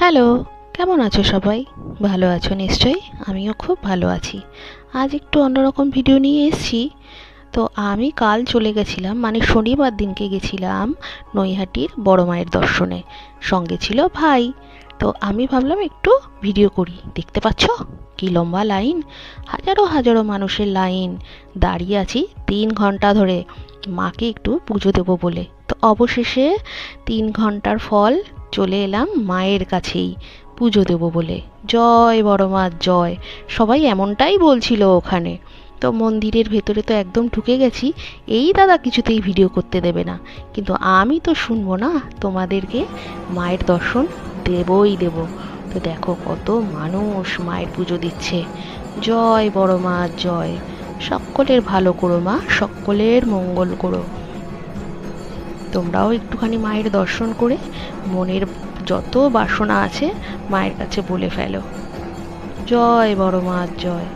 Hello, কেমন আছো সবাই? ভালো আছো নিশ্চয়ই? আমিও খুব ভালো আছি। আজ একটু অন্যরকম ভিডিও নিয়ে এসেছি। তো আমি কাল চলে গেছিলাম মানে শনিবার দিনকে গেছিলাম নৈহাটির বড় মায়ের দর্শনে। সঙ্গে ছিল ভাই। তো আমি ভাবলাম একটু ভিডিও করি। দেখতে পাচ্ছ? কি লম্বা লাইন। হাজারো হাজারো মানুষের লাইন। দাঁড়িয়ে আছি তিন ঘণ্টা ধরে। মাকে একটু পুজো দেবো বলে। তো অবশেষে তিন ঘণ্টার ফল চলে এলাম মায়ের কাছেই। পুজো দেবো বলে। জয় বড় মা, জয়। সবাই এমনটাই বলছিল ওখানে। তো মন্দিরের ভেতরে তো একদম ঢুকে গেছি। এই দাদা কিছুতেই ভিডিও করতে দেবে না। কিন্তু আমি তো শুনব না, তোমাদেরকে মায়ের দর্শন দেবই দেব। তো দেখো কত মানুষ মায়ের পুজো দিচ্ছে। জয় বড় মা, জয়। সকলের ভালো করো মা, সকলের মঙ্গল করো। তোমরাও একটুখানি মায়ের দর্শন করে মনের যত বাসনা আছে মায়ের কাছে বলে ফেলো। জয় বড় মা জয়।